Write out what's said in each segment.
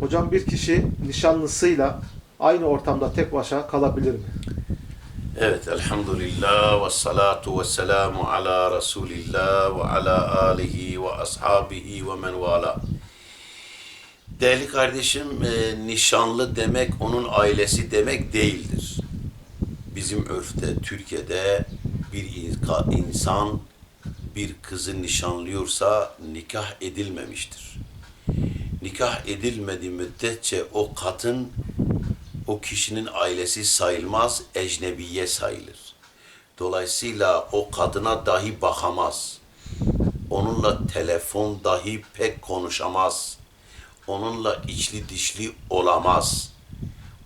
Hocam bir kişi nişanlısıyla aynı ortamda tek başa kalabilir mi? Evet, elhamdülillah ve salatu ve selamu ala Resulillah ve ala alihi ve ashabihi ve men vala. Değerli kardeşim, e, nişanlı demek onun ailesi demek değildir. Bizim örfte, Türkiye'de bir insan bir kızı nişanlıyorsa nikah edilmemiştir. Nikah edilmediği müddetçe o kadın o kişinin ailesi sayılmaz, ecnebiye sayılır. Dolayısıyla o kadına dahi bakamaz. Onunla telefon dahi pek konuşamaz. Onunla içli dişli olamaz.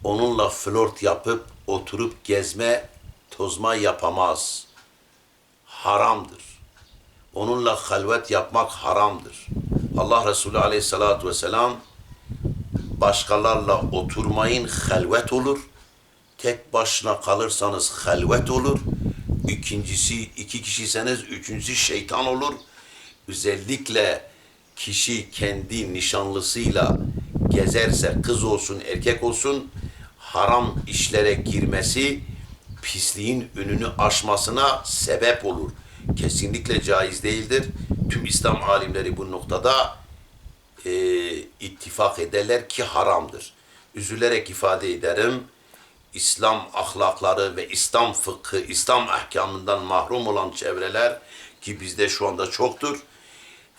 Onunla flört yapıp oturup gezme, tozma yapamaz. Haramdır. Onunla halvet yapmak haramdır. Allah Resulü aleyhissalatu vesselam başkalarla oturmayın halvet olur. Tek başına kalırsanız halvet olur. İkincisi iki kişiyseniz üçüncüsü şeytan olur. Özellikle kişi kendi nişanlısıyla gezerse kız olsun erkek olsun haram işlere girmesi pisliğin önünü aşmasına sebep olur. Kesinlikle caiz değildir. Tüm İslam alimleri bu noktada e, ittifak ederler ki haramdır. Üzülerek ifade ederim. İslam ahlakları ve İslam fıkhı, İslam ahkamından mahrum olan çevreler ki bizde şu anda çoktur.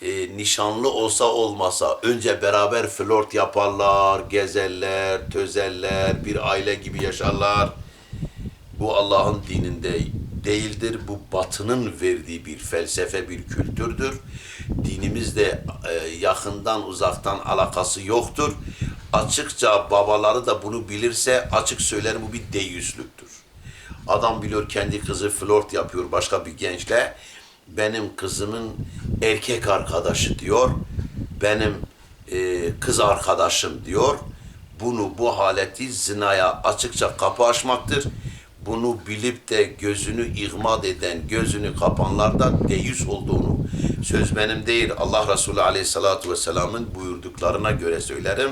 E, nişanlı olsa olmasa önce beraber flört yaparlar, gezerler, tözerler, bir aile gibi yaşarlar. Bu Allah'ın dininde değildir. Bu batının verdiği bir felsefe, bir kültürdür. Dinimizde e, yakından uzaktan alakası yoktur. Açıkça babaları da bunu bilirse açık söylerim bu bir deyyüzlüktür. Adam biliyor kendi kızı flört yapıyor başka bir gençle. Benim kızımın erkek arkadaşı diyor. Benim e, kız arkadaşım diyor. Bunu bu haleti zinaya açıkça kapı açmaktır. Bunu bilip de gözünü ihmal eden, gözünü kapanlardan deyiz olduğunu söz benim değil Allah Resulü Aleyhisselatü Vesselam'ın buyurduklarına göre söylerim.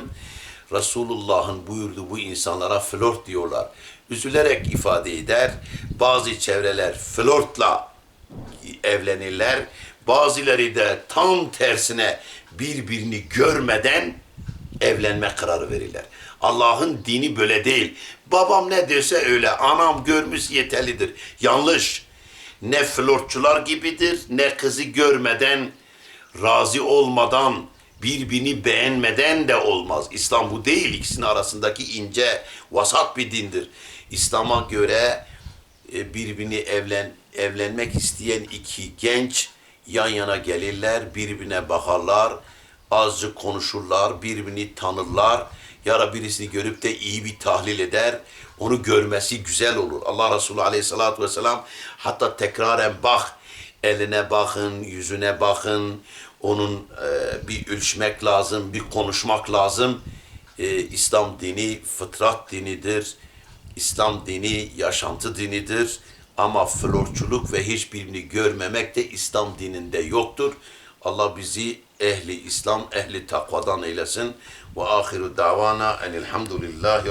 Resulullah'ın buyurduğu bu insanlara flört diyorlar. Üzülerek ifade eder. Bazı çevreler flörtla evlenirler. Bazıları da tam tersine birbirini görmeden evlenme kararı verirler. Allah'ın dini böyle değil. Babam ne derse öyle. Anam görmüş yeterlidir. Yanlış. Ne flörtçular gibidir, ne kızı görmeden, razı olmadan, birbirini beğenmeden de olmaz. İslam bu değil. İkisinin arasındaki ince, vasat bir dindir. İslam'a göre e, birbirini evlen evlenmek isteyen iki genç yan yana gelirler, birbirine bakarlar, azıcık konuşurlar, birbirini tanırlar. Yara birisini görüp de iyi bir tahlil eder. Onu görmesi güzel olur. Allah Resulü Aleyhisselatü Vesselam hatta tekraren bak, eline bakın, yüzüne bakın. Onun e, bir ölçmek lazım, bir konuşmak lazım. E, İslam dini fıtrat dinidir. İslam dini yaşantı dinidir. Ama flörtçülük ve hiçbirini görmemek de İslam dininde yoktur. Allah bizi ehli İslam, ehli takvadan eylesin. Ve ahiru davana enilhamdülillahi